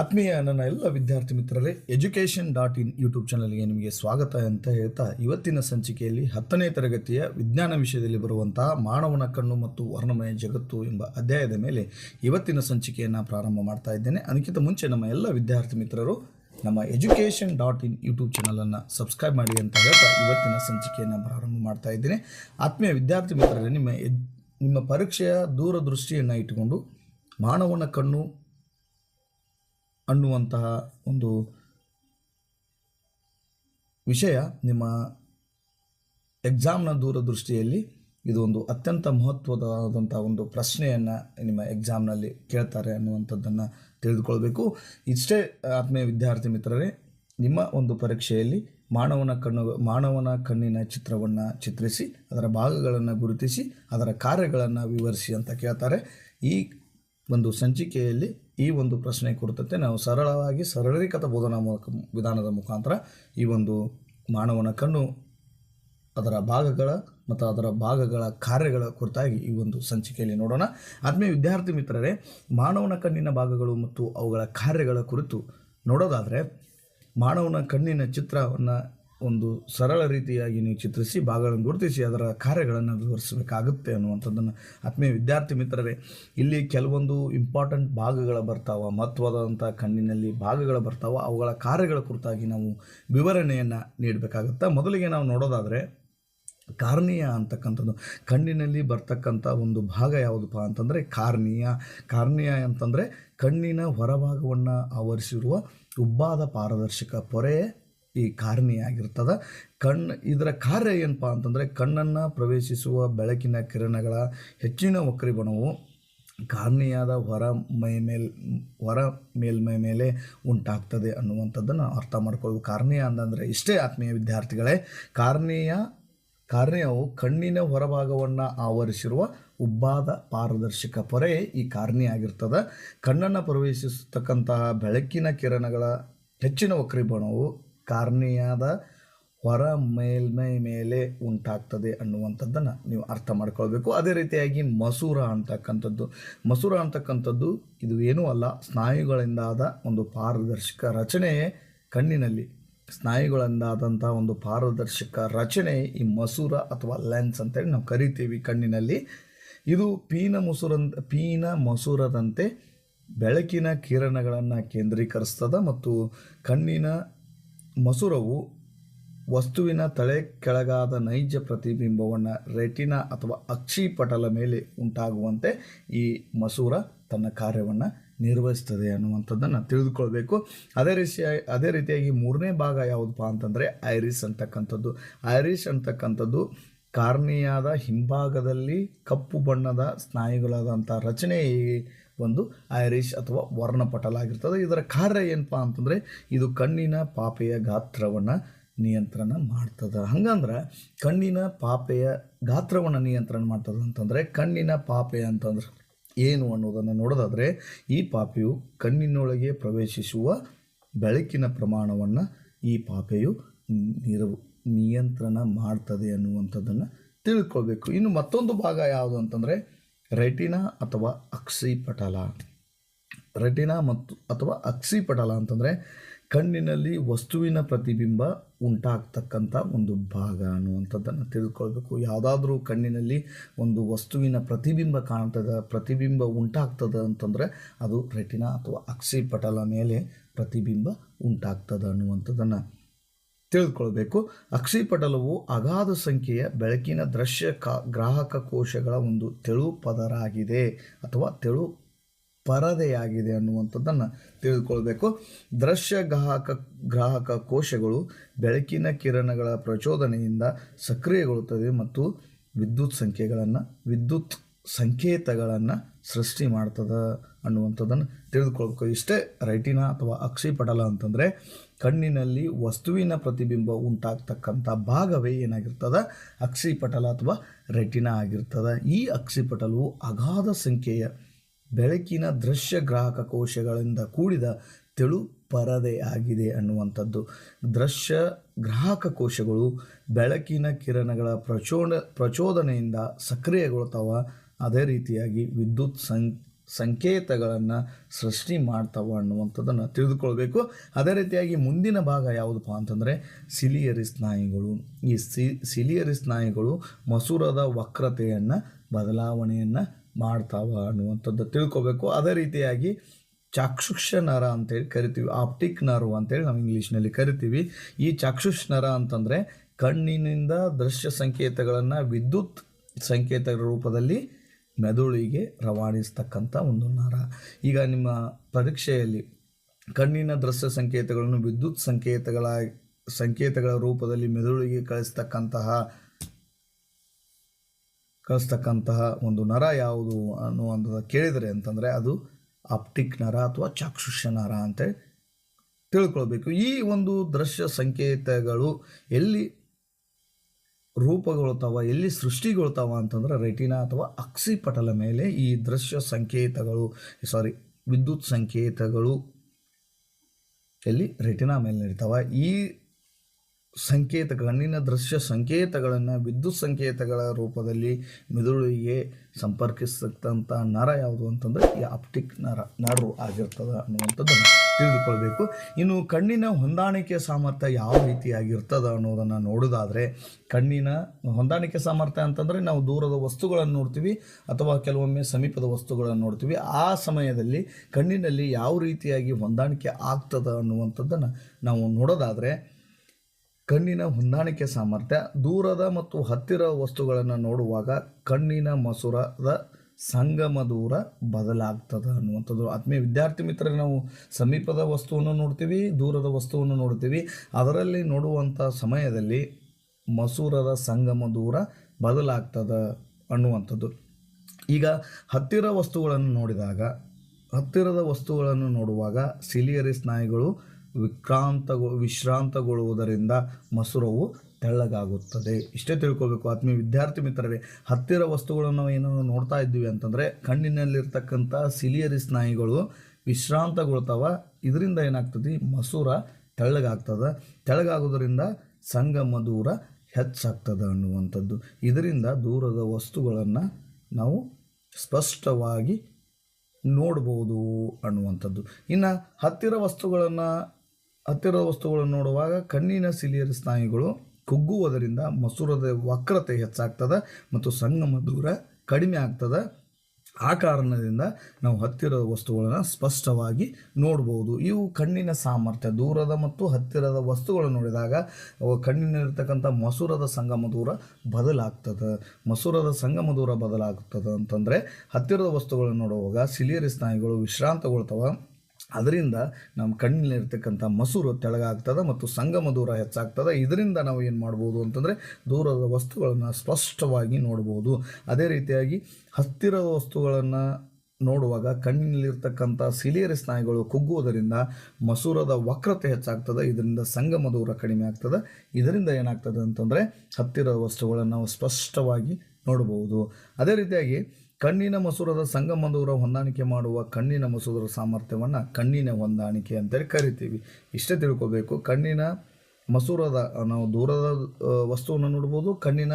ಆತ್ಮೀಯ ನನ್ನ ಎಲ್ಲ ವಿದ್ಯಾರ್ಥಿ ಮಿತ್ರರೇ ಎಜುಕೇಷನ್ ಡಾಟ್ ಇನ್ ಯೂಟ್ಯೂಬ್ ಚಾನಲ್ಗೆ ನಿಮಗೆ ಸ್ವಾಗತ ಅಂತ ಹೇಳ್ತಾ ಇವತ್ತಿನ ಸಂಚಿಕೆಯಲ್ಲಿ ಹತ್ತನೇ ತರಗತಿಯ ವಿಜ್ಞಾನ ವಿಷಯದಲ್ಲಿ ಬರುವಂತಹ ಮಾನವನ ಕಣ್ಣು ಮತ್ತು ವರ್ಣಮಯ ಜಗತ್ತು ಎಂಬ ಅಧ್ಯಾಯದ ಮೇಲೆ ಇವತ್ತಿನ ಸಂಚಿಕೆಯನ್ನು ಪ್ರಾರಂಭ ಮಾಡ್ತಾ ಇದ್ದೇನೆ. ಅದಕ್ಕಿಂತ ಮುಂಚೆ ನಮ್ಮ ಎಲ್ಲ ವಿದ್ಯಾರ್ಥಿ ಮಿತ್ರರು ನಮ್ಮ ಎಜುಕೇಷನ್ ಡಾಟ್ ಇನ್ ಯೂಟ್ಯೂಬ್ ಚಾನಲನ್ನು ಸಬ್ಸ್ಕ್ರೈಬ್ ಮಾಡಿ ಅಂತ ಹೇಳ್ತಾ ಇವತ್ತಿನ ಸಂಚಿಕೆಯನ್ನು ಪ್ರಾರಂಭ ಮಾಡ್ತಾ ಇದ್ದೇನೆ. ಆತ್ಮೀಯ ವಿದ್ಯಾರ್ಥಿ ಮಿತ್ರರೇ, ನಿಮ್ಮ ನಿಮ್ಮ ಪರೀಕ್ಷೆಯ ದೂರದೃಷ್ಟಿಯನ್ನು ಇಟ್ಟುಕೊಂಡು ಮಾನವನ ಕಣ್ಣು ಅನ್ನುವಂತಹ ಒಂದು ವಿಷಯ ನಿಮ್ಮ ಎಕ್ಸಾಮ್ನ ದೂರದೃಷ್ಟಿಯಲ್ಲಿ ಇದು ಒಂದು ಅತ್ಯಂತ ಮಹತ್ವದಾದಂಥ ಒಂದು ಪ್ರಶ್ನೆಯನ್ನು ನಿಮ್ಮ ಎಕ್ಸಾಮ್ನಲ್ಲಿ ಕೇಳ್ತಾರೆ ಅನ್ನುವಂಥದ್ದನ್ನು ತಿಳಿದುಕೊಳ್ಬೇಕು. ಇಷ್ಟೇ ಆತ್ಮೀಯ ವಿದ್ಯಾರ್ಥಿ ಮಿತ್ರರೇ, ನಿಮ್ಮ ಒಂದು ಪರೀಕ್ಷೆಯಲ್ಲಿ ಮಾನವನ ಕಣ್ಣು, ಮಾನವನ ಕಣ್ಣಿನ ಚಿತ್ರವನ್ನು ಚಿತ್ರಿಸಿ, ಅದರ ಭಾಗಗಳನ್ನು ಗುರುತಿಸಿ, ಅದರ ಕಾರ್ಯಗಳನ್ನು ವಿವರಿಸಿ ಅಂತ ಕೇಳ್ತಾರೆ. ಈ ಒಂದು ಸಂಚಿಕೆಯಲ್ಲಿ ಈ ಒಂದು ಪ್ರಶ್ನೆ ಕುರಿತಂತೆ ನಾವು ಸರಳವಾಗಿ ಸರಳೀಕೃತ ಬೋಧನಾ ಮೂಲಕ ವಿಧಾನದ ಮುಖಾಂತರ ಈ ಒಂದು ಮಾನವನ ಕಣ್ಣು, ಅದರ ಭಾಗಗಳ ಮತ್ತು ಅದರ ಭಾಗಗಳ ಕಾರ್ಯಗಳ ಕುರಿತಾಗಿ ಈ ಒಂದು ಸಂಚಿಕೆಯಲ್ಲಿ ನೋಡೋಣ. ಆತ್ಮೀಯ ವಿದ್ಯಾರ್ಥಿ ಮಿತ್ರರೇ, ಮಾನವನ ಕಣ್ಣಿನ ಭಾಗಗಳು ಮತ್ತು ಅವುಗಳ ಕಾರ್ಯಗಳ ಕುರಿತು ನೋಡೋದಾದರೆ, ಮಾನವನ ಕಣ್ಣಿನ ಚಿತ್ರವನ್ನು ಒಂದು ಸರಳ ರೀತಿಯಾಗಿ ನೀವು ಚಿತ್ರಿಸಿ, ಭಾಗಗಳನ್ನು ಗುರುತಿಸಿ, ಅದರ ಕಾರ್ಯಗಳನ್ನು ವಿವರಿಸಬೇಕಾಗುತ್ತೆ ಅನ್ನುವಂಥದ್ದನ್ನು ಆತ್ಮೀಯ ವಿದ್ಯಾರ್ಥಿ ಮಿತ್ರರೇ, ಇಲ್ಲಿ ಕೆಲವೊಂದು ಇಂಪಾರ್ಟೆಂಟ್ ಭಾಗಗಳ ಬರ್ತಾವ ಮಹತ್ವದಂಥ ಕಣ್ಣಿನಲ್ಲಿ ಭಾಗಗಳು ಬರ್ತಾವ, ಅವುಗಳ ಕಾರ್ಯಗಳ ಕುರಿತಾಗಿ ನಾವು ವಿವರಣೆಯನ್ನು ನೀಡಬೇಕಾಗುತ್ತೆ. ಮೊದಲಿಗೆ ನಾವು ನೋಡೋದಾದರೆ, ಕಾರ್ನಿಯ ಅಂತಕ್ಕಂಥದ್ದು, ಕಣ್ಣಿನಲ್ಲಿ ಬರ್ತಕ್ಕಂಥ ಒಂದು ಭಾಗ ಯಾವುದಪ್ಪ ಅಂತಂದರೆ ಕಾರ್ನಿಯ. ಕಾರ್ನಿಯ ಅಂತಂದರೆ ಕಣ್ಣಿನ ಹೊರಭಾಗವನ್ನು ಆವರಿಸಿರುವ ಉಬ್ಬಾದ ಪಾರದರ್ಶಕ ಪೊರೆ ಈ ಕಾರಣಿಯಾಗಿರ್ತದೆ. ಕಣ್ಣು ಇದರ ಕಾರ್ಯ ಏನಪ್ಪ ಅಂತಂದರೆ ಕಣ್ಣನ್ನು ಪ್ರವೇಶಿಸುವ ಬೆಳಕಿನ ಕಿರಣಗಳ ಹೆಚ್ಚಿನ ವಕ್ರಿಬಣವು ಕಾರ್ಣಿಯಾದ ಹೊರ ಮೈ ಮೇಲ್, ಹೊರ ಮೇಲ್ಮೈ ಮೇಲೆ ಉಂಟಾಗ್ತದೆ ಅನ್ನುವಂಥದ್ದನ್ನು ಅರ್ಥ ಮಾಡ್ಕೊಳ್ಳೋದು. ಕಾರಣೀಯ ಅಂತಂದರೆ ಇಷ್ಟೇ ಆತ್ಮೀಯ ವಿದ್ಯಾರ್ಥಿಗಳೇ, ಕಾರಣೀಯ, ಕಾರ್ಯವು ಕಣ್ಣಿನ ಹೊರಭಾಗವನ್ನು ಆವರಿಸಿರುವ ಉಬ್ಬಾದ ಪಾರದರ್ಶಕ ಪೊರೆ ಈ ಕಾರಣಿಯಾಗಿರ್ತದೆ. ಕಣ್ಣನ್ನು ಪ್ರವೇಶಿಸತಕ್ಕಂತಹ ಬೆಳಕಿನ ಕಿರಣಗಳ ಹೆಚ್ಚಿನ ವಕ್ರೀಭವನವು ಕಾರ್ನಿಯಾದ ಹೊರ ಮೇಲ್ಮೈ ಮೇಲೆ ಉಂಟಾಗ್ತದೆ ಅನ್ನುವಂಥದ್ದನ್ನು ನೀವು ಅರ್ಥ ಮಾಡ್ಕೊಳ್ಬೇಕು. ಅದೇ ರೀತಿಯಾಗಿ ಮಸೂರ ಅಂತಕ್ಕಂಥದ್ದು. ಮಸೂರ ಅಂತಕ್ಕಂಥದ್ದು ಇದು ಏನೂ ಅಲ್ಲ, ಸ್ನಾಯುಗಳಿಂದಾದ ಒಂದು ಪಾರದರ್ಶಕ ರಚನೆಯೇ ಕಣ್ಣಿನಲ್ಲಿ. ಸ್ನಾಯುಗಳಿಂದಾದಂಥ ಒಂದು ಪಾರದರ್ಶಕ ರಚನೆ ಈ ಮಸೂರ ಅಥವಾ ಲೆನ್ಸ್ ಅಂತೇಳಿ ನಾವು ಕರಿತೀವಿ ಕಣ್ಣಿನಲ್ಲಿ. ಇದು ಪೀನ ಮಸೂರಂತ ಪೀನ ಮಸೂರದಂತೆ ಬೆಳಕಿನ ಕಿರಣಗಳನ್ನು ಕೇಂದ್ರೀಕರಿಸ್ತದೆ ಮತ್ತು ಕಣ್ಣಿನ ಮಸೂರವು ವಸ್ತುವಿನ ತಳೆ ಕೆಳಗಾದ ನೈಜ ಪ್ರತಿಬಿಂಬವನ್ನು ರೆಟಿನಾ ಅಥವಾ ಅಕ್ಷಿಪಟಲ ಮೇಲೆ ಉಂಟಾಗುವಂತೆ ಈ ಮಸೂರ ತನ್ನ ಕಾರ್ಯವನ್ನು ನಿರ್ವಹಿಸ್ತದೆ ಅನ್ನುವಂಥದ್ದನ್ನು ತಿಳಿದುಕೊಳ್ಬೇಕು. ಅದೇ ರೀತಿ, ಅದೇ ರೀತಿಯಾಗಿ ಮೂರನೇ ಭಾಗ ಯಾವುದಪ್ಪ ಅಂತಂದರೆ ಐರಿಸ್ ಅಂತಕ್ಕಂಥದ್ದು. ಐರಿಸ್ ಅಂತಕ್ಕಂಥದ್ದು ಕಾರ್ನಿಯಾದ ಹಿಂಭಾಗದಲ್ಲಿ ಕಪ್ಪು ಬಣ್ಣದ ಸ್ನಾಯುಗಳಾದಂಥ ರಚನೆ ಒಂದು ಐರಿಷ್ ಅಥವಾ ವರ್ಣಪಟಲಾಗಿರ್ತದೆ. ಇದರ ಕಾರ್ಯ ಏನಪ್ಪ ಅಂತಂದರೆ ಇದು ಕಣ್ಣಿನ ಪಾಪೆಯ ಗಾತ್ರವನ್ನು ನಿಯಂತ್ರಣ ಮಾಡ್ತದೆ. ಹಂಗಂದ್ರೆ ಕಣ್ಣಿನ ಪಾಪೆಯ ಗಾತ್ರವನ್ನು ನಿಯಂತ್ರಣ ಮಾಡ್ತದೆ ಅಂತಂದರೆ ಕಣ್ಣಿನ ಪಾಪೆ ಅಂತಂದ್ರೆ ಏನು ಅನ್ನೋದನ್ನು ನೋಡೋದಾದರೆ ಈ ಪಾಪೆಯು ಕಣ್ಣಿನೊಳಗೆ ಪ್ರವೇಶಿಸುವ ಬೆಳಕಿನ ಪ್ರಮಾಣವನ್ನು ಈ ಪಾಪೆಯು ನಿರವು ನಿಯಂತ್ರಣ ಮಾಡ್ತದೆ ಅನ್ನುವಂಥದ್ದನ್ನು ತಿಳ್ಕೊಳ್ಬೇಕು. ಇನ್ನು ಮತ್ತೊಂದು ಭಾಗ ಯಾವುದು ಅಂತಂದರೆ ರೆಟಿನಾ ಅಥವಾ ಅಕ್ಷಿಪಟಲ ರೆಟಿನಾ ಮತ್ತು ಅಥವಾ ಅಕ್ಸಿಪಟಲ ಅಂತಂದರೆ ಕಣ್ಣಿನಲ್ಲಿ ವಸ್ತುವಿನ ಪ್ರತಿಬಿಂಬ ಉಂಟಾಗ್ತಕ್ಕಂಥ ಒಂದು ಭಾಗ ಅನ್ನುವಂಥದ್ದನ್ನು ತಿಳ್ಕೊಳ್ಬೇಕು ಯಾವುದಾದ್ರೂ ಕಣ್ಣಿನಲ್ಲಿ ಒಂದು ವಸ್ತುವಿನ ಪ್ರತಿಬಿಂಬ ಕಾಣ್ತದೆ, ಪ್ರತಿಬಿಂಬ ಉಂಟಾಗ್ತದೆ ಅಂತಂದರೆ ಅದು ರೆಟಿನಾ ಅಥವಾ ಅಕ್ಸಿಪಟಲ ಮೇಲೆ ಪ್ರತಿಬಿಂಬ ಉಂಟಾಗ್ತದೆ ಅನ್ನುವಂಥದ್ದನ್ನು ತಿಳಿದುಕೊಳ್ಬೇಕು. ಅಕ್ಷಿಪಟಲವು ಅಗಾಧ ಸಂಖ್ಯೆಯ ಬೆಳಕಿನ ದೃಶ್ಯ ಕಾ, ಗ್ರಾಹಕ ಕೋಶಗಳ ಒಂದು ತೆಳು ಪದರಾಗಿದೆ ಅಥವಾ ತೆಳು ಪರದೆಯಾಗಿದೆ ಅನ್ನುವಂಥದ್ದನ್ನು ತಿಳಿದುಕೊಳ್ಬೇಕು. ದೃಶ್ಯ ಗ್ರಾಹಕ ಗ್ರಾಹಕ ಕೋಶಗಳು ಬೆಳಕಿನ ಕಿರಣಗಳ ಪ್ರಚೋದನೆಯಿಂದ ಸಕ್ರಿಯಗೊಳ್ಳುತ್ತವೆ ಮತ್ತು ವಿದ್ಯುತ್ ಸಂಖ್ಯೆಗಳನ್ನು, ವಿದ್ಯುತ್ ಸಂಕೇತಗಳನ್ನು ಸೃಷ್ಟಿ ಮಾಡ್ತದೆ ಅನ್ನುವಂಥದ್ದನ್ನು ತಿಳಿದುಕೊಳ್ಬೇಕು. ಇಷ್ಟೇ ರೈಟಿನ ಅಥವಾ ಅಕ್ಷಿಪಟಲ ಅಂತಂದರೆ ಕಣ್ಣಿನಲ್ಲಿ ವಸ್ತುವಿನ ಪ್ರತಿಬಿಂಬ ಉಂಟಾಗ್ತಕ್ಕಂಥ ಭಾಗವೇ ಏನಾಗಿರ್ತದೆ? ಅಕ್ಷಿಪಟಲ ಅಥವಾ ರೆಟಿನಾ ಆಗಿರ್ತದೆ. ಈ ಅಕ್ಷಿಪಟಲವು ಅಗಾಧ ಸಂಖ್ಯೆಯ ಬೆಳಕಿನ ದೃಶ್ಯ ಗ್ರಾಹಕ ಕೋಶಗಳಿಂದ ಕೂಡಿದ ತೆಳು ಪರದೆ ಆಗಿದೆ ಅನ್ನುವಂಥದ್ದು. ದೃಶ್ಯ ಗ್ರಾಹಕ ಕೋಶಗಳು ಬೆಳಕಿನ ಕಿರಣಗಳ ಪ್ರಚೋದ ಪ್ರಚೋದನೆಯಿಂದ ಸಕ್ರಿಯಗೊಳ್ತಾವ ಅದೇ ರೀತಿಯಾಗಿ ವಿದ್ಯುತ್ ಸಂ, ಸಂಕೇತಗಳನ್ನು ಸೃಷ್ಟಿ ಮಾಡ್ತಾವ ಅನ್ನುವಂಥದ್ದನ್ನು ತಿಳಿದುಕೊಳ್ಬೇಕು. ಅದೇ ರೀತಿಯಾಗಿ ಮುಂದಿನ ಭಾಗ ಯಾವುದಪ್ಪ ಅಂತಂದರೆ ಸಿಲಿಯರಿ ಸ್ನಾಯುಗಳು ಈ ಸಿ ಸಿಲಿಯರಿ ಸ್ನಾಯುಗಳು ಮಸೂರದ ವಕ್ರತೆಯನ್ನು, ಬದಲಾವಣೆಯನ್ನು ಮಾಡ್ತಾವ ಅನ್ನುವಂಥದ್ದು ತಿಳ್ಕೊಬೇಕು. ಅದೇ ರೀತಿಯಾಗಿ ಚಾಕ್ಷುಷ ನರ ಅಂತೇಳಿ ಕರಿತೀವಿ, ಆಪ್ಟಿಕ್ ನರು ಅಂತೇಳಿ ನಾವು ಇಂಗ್ಲೀಷ್ನಲ್ಲಿ ಕರಿತೀವಿ. ಈ ಚಾಕ್ಷುಷ್ ನರ ಅಂತಂದರೆ ಕಣ್ಣಿನಿಂದ ದೃಶ್ಯ ಸಂಕೇತಗಳನ್ನು ವಿದ್ಯುತ್ ಸಂಕೇತಗಳ ರೂಪದಲ್ಲಿ ಮೆದುಳಿಗೆ ರವಾನಿಸ್ತಕ್ಕಂಥ ಒಂದು ನರ. ಈಗ ನಿಮ್ಮ ಪರೀಕ್ಷೆಯಲ್ಲಿ ಕಣ್ಣಿನ ದೃಶ್ಯ ಸಂಕೇತಗಳನ್ನು ವಿದ್ಯುತ್ ಸಂಕೇತಗಳ ಸಂಕೇತಗಳ ರೂಪದಲ್ಲಿ ಮೆದುಳಿಗೆ ಕಳಿಸ್ತಕ್ಕಂತಹ ಕಳಿಸ್ತಕ್ಕಂತಹ ಒಂದು ನರ ಯಾವುದು ಅನ್ನುವಂಥದ್ದು ಕೇಳಿದರೆ ಅಂತಂದರೆ ಅದು ಆಪ್ಟಿಕ್ ನರ ಅಥವಾ ಚಾಕ್ಷುಷ ನರ ಅಂತೇಳಿ ತಿಳ್ಕೊಳ್ಬೇಕು. ಈ ಒಂದು ದೃಶ್ಯ ಸಂಕೇತಗಳು ಎಲ್ಲಿ ರೂಪುಗೊಳ್ತಾವ, ಎಲ್ಲಿ ಸೃಷ್ಟಿಗೊಳ್ತಾವ ಅಂತಂದ್ರೆ ರೆಟಿನಾ ಅಥವಾ ಅಕ್ಸಿಪಟಲ ಮೇಲೆ ಈ ದೃಶ್ಯ ಸಂಕೇತಗಳು ಸಾರಿ ವಿದ್ಯುತ್ ಸಂಕೇತಗಳು ಎಲ್ಲಿ ರೆಟಿನಾ ಮೇಲೆ ನಡೀತಾವ. ಈ ಸಂಕೇತ ಕಣ್ಣಿನ ದೃಶ್ಯ ಸಂಕೇತಗಳನ್ನು ವಿದ್ಯುತ್ ಸಂಕೇತಗಳ ರೂಪದಲ್ಲಿ ಮೆದುಳಿಗೆ ಸಂಪರ್ಕಿಸತಕ್ಕಂಥ ನರ ಯಾವುದು ಅಂತಂದರೆ ಈ ಆಪ್ಟಿಕ್ ನರ ನರು ಆಗಿರ್ತದೆ ಅನ್ನುವಂಥದ್ದನ್ನು. ತಿಳಿದುಕೊಳ್ಬೇಕು. ಇನ್ನು ಕಣ್ಣಿನ ಹೊಂದಾಣಿಕೆ ಸಾಮರ್ಥ್ಯ ಯಾವ ರೀತಿಯಾಗಿರ್ತದೆ ಅನ್ನೋದನ್ನು ನೋಡೋದಾದರೆ, ಕಣ್ಣಿನ ಹೊಂದಾಣಿಕೆ ಸಾಮರ್ಥ್ಯ ಅಂತಂದರೆ ನಾವು ದೂರದ ವಸ್ತುಗಳನ್ನು ನೋಡ್ತೀವಿ ಅಥವಾ ಕೆಲವೊಮ್ಮೆ ಸಮೀಪದ ವಸ್ತುಗಳನ್ನು ನೋಡ್ತೀವಿ. ಆ ಸಮಯದಲ್ಲಿ ಕಣ್ಣಿನಲ್ಲಿ ಯಾವ ರೀತಿಯಾಗಿ ಹೊಂದಾಣಿಕೆ ಆಗ್ತದೆ ಅನ್ನುವಂಥದ್ದನ್ನು ನಾವು ನೋಡೋದಾದರೆ, ಕಣ್ಣಿನ ಹೊಂದಾಣಿಕೆ ಸಾಮರ್ಥ್ಯ ದೂರದ ಮತ್ತು ಹತ್ತಿರ ವಸ್ತುಗಳನ್ನು ನೋಡುವಾಗ ಕಣ್ಣಿನ ಮಸೂರದ ಸಂಗಮ ದೂರ ಬದಲಾಗ್ತದೆ ಅನ್ನುವಂಥದ್ದು. ಆತ್ಮೀಯ ವಿದ್ಯಾರ್ಥಿ ಮಿತ್ರರೇ, ನಾವು ಸಮೀಪದ ವಸ್ತುವನ್ನು ನೋಡ್ತೀವಿ, ದೂರದ ವಸ್ತುವನ್ನು ನೋಡ್ತೀವಿ. ಅದರಲ್ಲಿ ನೋಡುವಂಥ ಸಮಯದಲ್ಲಿ ಮಸೂರದ ಸಂಗಮ ದೂರ ಬದಲಾಗ್ತದೆ ಅನ್ನುವಂಥದ್ದು. ಈಗ ಹತ್ತಿರ ವಸ್ತುಗಳನ್ನು ನೋಡಿದಾಗ, ಹತ್ತಿರದ ವಸ್ತುಗಳನ್ನು ನೋಡುವಾಗ ಸಿಲಿಯರಿ ಸ್ನಾಯುಗಳು ವಿಕ್ರಾಂತಗೊ, ವಿಶ್ರಾಂತಗೊಳ್ಳುವುದರಿಂದ ಮಸೂರವು ತೆಳ್ಳಗಾಗುತ್ತದೆ. ಇಷ್ಟೇ ತಿಳ್ಕೊಬೇಕು. ಆತ್ಮೀಯ ವಿದ್ಯಾರ್ಥಿ ಮಿತ್ರರೇ, ಹತ್ತಿರ ವಸ್ತುಗಳನ್ನು ಏನೋ ನೋಡ್ತಾ ಇದ್ದೀವಿ ಅಂತಂದರೆ, ಕಣ್ಣಿನಲ್ಲಿರ್ತಕ್ಕಂಥ ಸಿಲಿಯರಿ ಸ್ನಾಯುಗಳು ವಿಶ್ರಾಂತಗೊಳ್ತಾವ. ಇದರಿಂದ ಏನಾಗ್ತದೆ? ಮಸೂರ ತೆಳ್ಳಗಾಗ್ತದೆ. ತೆಳ್ಳಗಾಗೋದ್ರಿಂದ ಸಂಗಮ ದೂರ ಹೆಚ್ಚಾಗ್ತದೆ ಅನ್ನುವಂಥದ್ದು. ಇದರಿಂದ ದೂರದ ವಸ್ತುಗಳನ್ನು ನಾವು ಸ್ಪಷ್ಟವಾಗಿ ನೋಡ್ಬೋದು ಅನ್ನುವಂಥದ್ದು. ಇನ್ನು ಹತ್ತಿರ ವಸ್ತುಗಳನ್ನು, ಹತ್ತಿರದ ವಸ್ತುಗಳನ್ನು ನೋಡುವಾಗ ಕಣ್ಣಿನ ಸಿಲಿಯರಿ ಸ್ನಾಯುಗಳು ಕುಗ್ಗುವುದರಿಂದ ಮಸೂರದ ವಕ್ರತೆ ಹೆಚ್ಚಾಗ್ತದೆ ಮತ್ತು ಸಂಗಮ ದೂರ ಕಡಿಮೆ ಆಗ್ತದೆ. ಆ ಕಾರಣದಿಂದ ನಾವು ಹತ್ತಿರದ ವಸ್ತುಗಳನ್ನು ಸ್ಪಷ್ಟವಾಗಿ ನೋಡ್ಬೋದು. ಇವು ಕಣ್ಣಿನ ಸಾಮರ್ಥ್ಯ, ದೂರದ ಮತ್ತು ಹತ್ತಿರದ ವಸ್ತುಗಳನ್ನು ನೋಡಿದಾಗ ಕಣ್ಣಿನಲ್ಲಿರ್ತಕ್ಕಂಥ ಮಸೂರದ ಸಂಗಮ ದೂರ ಬದಲಾಗ್ತದೆ. ಮಸೂರದ ಸಂಗಮ ದೂರ ಬದಲಾಗ್ತದೆ ಅಂತಂದರೆ ಹತ್ತಿರದ ವಸ್ತುಗಳನ್ನು ನೋಡುವಾಗ ಸಿಲಿಯರಿ ಸ್ನಾಯುಗಳು, ವಿಶ್ರಾಂತಗೊಳ್ತವೆ ಅದರಿಂದ ನಮ್ಮ ಕಣ್ಣಿನಲ್ಲಿರ್ತಕ್ಕಂಥ ಮಸೂರು ತೆಳಗಾಗ್ತದೆ ಮತ್ತು ಸಂಗಮ ದೂರ ಹೆಚ್ಚಾಗ್ತದೆ. ಇದರಿಂದ ನಾವು ಏನು ಮಾಡ್ಬೋದು ಅಂತಂದರೆ ದೂರದ ವಸ್ತುಗಳನ್ನು ಸ್ಪಷ್ಟವಾಗಿ ನೋಡ್ಬೋದು. ಅದೇ ರೀತಿಯಾಗಿ ಹತ್ತಿರದ ವಸ್ತುಗಳನ್ನು ನೋಡುವಾಗ ಕಣ್ಣಿನಲ್ಲಿರ್ತಕ್ಕಂಥ ಸಿಲಿಯರಿ ಸ್ನಾಯುಗಳು ಕುಗ್ಗುವುದರಿಂದ ಮಸೂರದ ವಕ್ರತೆ ಹೆಚ್ಚಾಗ್ತದೆ, ಇದರಿಂದ ಸಂಗಮ ದೂರ ಕಡಿಮೆ ಆಗ್ತದೆ. ಇದರಿಂದ ಏನಾಗ್ತದೆ ಅಂತಂದರೆ ಹತ್ತಿರದ ವಸ್ತುಗಳನ್ನು ನಾವು ಸ್ಪಷ್ಟವಾಗಿ ನೋಡಬಹುದು ಅದೇ ರೀತಿಯಾಗಿ ಕಣ್ಣಿನ ಮಸೂರದ ಸಂಗಮ ದೂರ ಹೊಂದಾಣಿಕೆ ಮಾಡುವ ಕಣ್ಣಿನ ಮಸೂರದ ಸಾಮರ್ಥ್ಯವನ್ನು ಕಣ್ಣಿನ ಹೊಂದಾಣಿಕೆ ಅಂತೇಳಿ ಕರಿತೀವಿ. ಇಷ್ಟೇ ತಿಳ್ಕೊಬೇಕು. ಕಣ್ಣಿನ ಮಸೂರದ ನಾವು ದೂರದ ವಸ್ತುವನ್ನು ನೋಡ್ಬೋದು, ಕಣ್ಣಿನ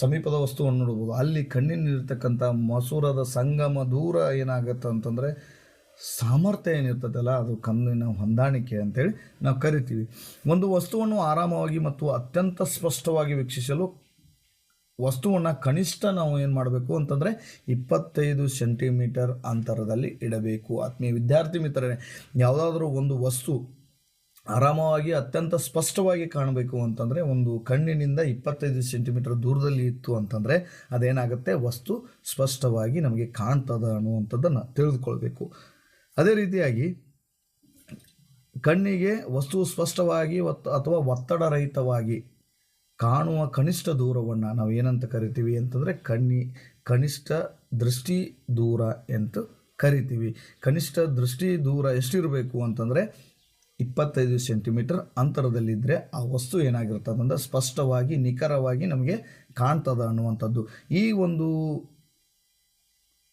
ಸಮೀಪದ ವಸ್ತುವನ್ನು ನೋಡ್ಬೋದು. ಅಲ್ಲಿ ಕಣ್ಣಿನಲ್ಲಿರ್ತಕ್ಕಂಥ ಮಸೂರದ ಸಂಗಮ ದೂರ ಏನಾಗುತ್ತೆ ಅಂತಂದರೆ ಸಾಮರ್ಥ್ಯ ಏನಿರ್ತದಲ್ಲ, ಅದು ಕಣ್ಣಿನ ಹೊಂದಾಣಿಕೆ ಅಂತೇಳಿ ನಾವು ಕರಿತೀವಿ. ಒಂದು ವಸ್ತುವನ್ನು ಆರಾಮವಾಗಿ ಮತ್ತು ಅತ್ಯಂತ ಸ್ಪಷ್ಟವಾಗಿ ವೀಕ್ಷಿಸಲು ವಸ್ತುವನ್ನು ಕನಿಷ್ಠ ನಾವು ಏನು ಮಾಡಬೇಕು ಅಂತಂದರೆ ಇಪ್ಪತ್ತೈದು ಸೆಂಟಿಮೀಟರ್ ಅಂತರದಲ್ಲಿ ಇಡಬೇಕು. ಆತ್ಮೀಯ ವಿದ್ಯಾರ್ಥಿ ಮಿತ್ರರೇ, ಯಾವುದಾದ್ರೂ ಒಂದು ವಸ್ತು ಆರಾಮವಾಗಿ ಅತ್ಯಂತ ಸ್ಪಷ್ಟವಾಗಿ ಕಾಣಬೇಕು ಅಂತಂದರೆ ಒಂದು ಕಣ್ಣಿನಿಂದ ಇಪ್ಪತ್ತೈದು ಸೆಂಟಿಮೀಟರ್ ದೂರದಲ್ಲಿ ಇತ್ತು ಅಂತಂದರೆ ಅದೇನಾಗುತ್ತೆ? ವಸ್ತು ಸ್ಪಷ್ಟವಾಗಿ ನಮಗೆ ಕಾಣ್ತದ ಅನ್ನುವಂಥದ್ದನ್ನು ತಿಳಿದುಕೊಳ್ಬೇಕು. ಅದೇ ರೀತಿಯಾಗಿ ಕಣ್ಣಿಗೆ ವಸ್ತು ಸ್ಪಷ್ಟವಾಗಿ ಅಥವಾ ಒತ್ತಡರಹಿತವಾಗಿ ಕಾಣುವ ಕನಿಷ್ಠ ದೂರವನ್ನು ನಾವು ಏನಂತ ಕರಿತೀವಿ ಅಂತಂದರೆ ಕಣ್ಣಿ, ಕನಿಷ್ಠ ದೃಷ್ಟಿ ದೂರ ಎಂದು ಕರಿತೀವಿ. ಕನಿಷ್ಠ ದೃಷ್ಟಿ ದೂರ ಎಷ್ಟಿರಬೇಕು ಅಂತಂದರೆ ಇಪ್ಪತ್ತೈದು ಸೆಂಟಿಮೀಟರ್ ಅಂತರದಲ್ಲಿದ್ದರೆ ಆ ವಸ್ತು ಏನಾಗಿರ್ತದೆ ಅಂದರೆ ಸ್ಪಷ್ಟವಾಗಿ, ನಿಖರವಾಗಿ ನಮಗೆ ಕಾಣ್ತದೆ ಅನ್ನುವಂಥದ್ದು. ಈ ಒಂದು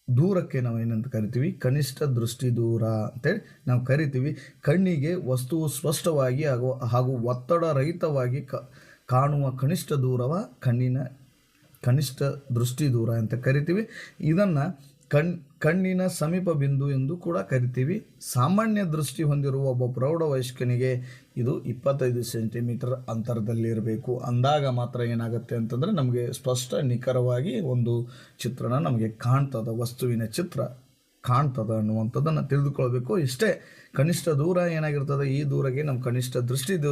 ದೂರಕ್ಕೆ ನಾವು ಏನಂತ ಕರಿತೀವಿ? ಕನಿಷ್ಠ ದೃಷ್ಟಿ ದೂರ ಅಂತೇಳಿ ನಾವು ಕರಿತೀವಿ. ಕಣ್ಣಿಗೆ ವಸ್ತುವು ಸ್ಪಷ್ಟವಾಗಿ ಹಾಗೂ ಹಾಗೂ ಒತ್ತಡ ರಹಿತವಾಗಿ ಕ ಕಾಣುವ ಕನಿಷ್ಠ ದೂರವ ಕಣ್ಣಿನ, ಕನಿಷ್ಠ ದೃಷ್ಟಿ ದೂರ ಅಂತ ಕರಿತೀವಿ. ಇದನ್ನು ಕಣ್, ಕಣ್ಣಿನ ಸಮೀಪ ಬಿಂದು ಎಂದು ಕೂಡ ಕರಿತೀವಿ. ಸಾಮಾನ್ಯ ದೃಷ್ಟಿ ಹೊಂದಿರುವ ಒಬ್ಬ ಪ್ರೌಢ ವಯಸ್ಕನಿಗೆ ಇದು ಇಪ್ಪತ್ತೈದು ಸೆಂಟಿಮೀಟರ್ ಅಂತರದಲ್ಲಿರಬೇಕು ಅಂದಾಗ ಮಾತ್ರ ಏನಾಗುತ್ತೆ ಅಂತಂದರೆ ನಮಗೆ ಸ್ಪಷ್ಟ ನಿಖರವಾಗಿ ಒಂದು ಚಿತ್ರಣ ನಮಗೆ ಕಾಣ್ತದ, ವಸ್ತುವಿನ ಚಿತ್ರ. ಕಾಣ್ತದ ಅನ್ನುವಂಥದ್ದನ್ನು ತಿಳಿದುಕೊಳ್ಬೇಕು. ಇಷ್ಟೇ ಕನಿಷ್ಠ ದೂರ ಏನಾಗಿರ್ತದೆ? ಈ ದೂರಗೆ ನಮ್ಮ ಕನಿಷ್ಠ ದೃಷ್ಟಿ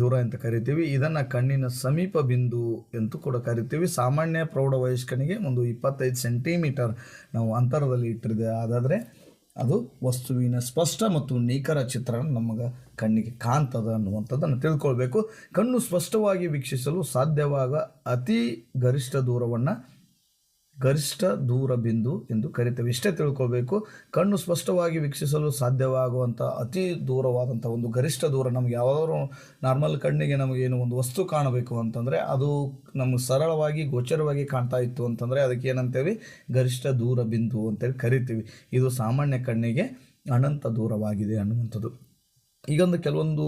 ದೂರ ಅಂತ ಕರಿತೀವಿ. ಇದನ್ನು ಕಣ್ಣಿನ ಸಮೀಪ ಬಿಂದು ಎಂದು ಕೂಡ ಕರಿತೀವಿ. ಸಾಮಾನ್ಯ ಪ್ರೌಢ ವಯಸ್ಕನಿಗೆ ಒಂದು ಇಪ್ಪತ್ತೈದು ಸೆಂಟಿಮೀಟರ್ ನಾವು ಅಂತರದಲ್ಲಿ ಇಟ್ಟಿದೆ. ಅದಾದರೆ ಅದು ವಸ್ತುವಿನ ಸ್ಪಷ್ಟ ಮತ್ತು ನಿಖರ ಚಿತ್ರಣ ನಮಗೆ ಕಣ್ಣಿಗೆ ಕಾಣ್ತದ ಅನ್ನುವಂಥದ್ದನ್ನು ತಿಳ್ಕೊಳ್ಬೇಕು. ಕಣ್ಣು ಸ್ಪಷ್ಟವಾಗಿ ವೀಕ್ಷಿಸಲು ಸಾಧ್ಯವಾಗ ಅತಿ ಗರಿಷ್ಠ ದೂರವನ್ನು ಗರಿಷ್ಠ ದೂರ ಬಿಂದು ಎಂದು ಕರಿತೇವೆ. ಇಷ್ಟೇ ತಿಳ್ಕೋಬೇಕು. ಕಣ್ಣು ಸ್ಪಷ್ಟವಾಗಿ ವೀಕ್ಷಿಸಲು ಸಾಧ್ಯವಾಗುವಂಥ ಅತಿ ದೂರವಾದಂಥ ಒಂದು ಗರಿಷ್ಠ ದೂರ ನಮ್ಗೆ ಯಾವಾದರೂ ನಾರ್ಮಲ್ ಕಣ್ಣಿಗೆ ನಮಗೆ ಏನು ಒಂದು ವಸ್ತು ಕಾಣಬೇಕು ಅಂತಂದರೆ ಅದು ನಮಗೆ ಸರಳವಾಗಿ, ಗೋಚರವಾಗಿ ಕಾಣ್ತಾ ಇತ್ತು ಅಂತಂದರೆ ಅದಕ್ಕೆ ಏನಂತೇವೆ? ಗರಿಷ್ಠ ದೂರ ಬಿಂದು ಅಂತೇಳಿ ಕರಿತೀವಿ. ಇದು ಸಾಮಾನ್ಯ ಕಣ್ಣಿಗೆ ಅನಂತ ದೂರವಾಗಿದೆ ಅನ್ನುವಂಥದ್ದು. ಈಗೊಂದು ಕೆಲವೊಂದು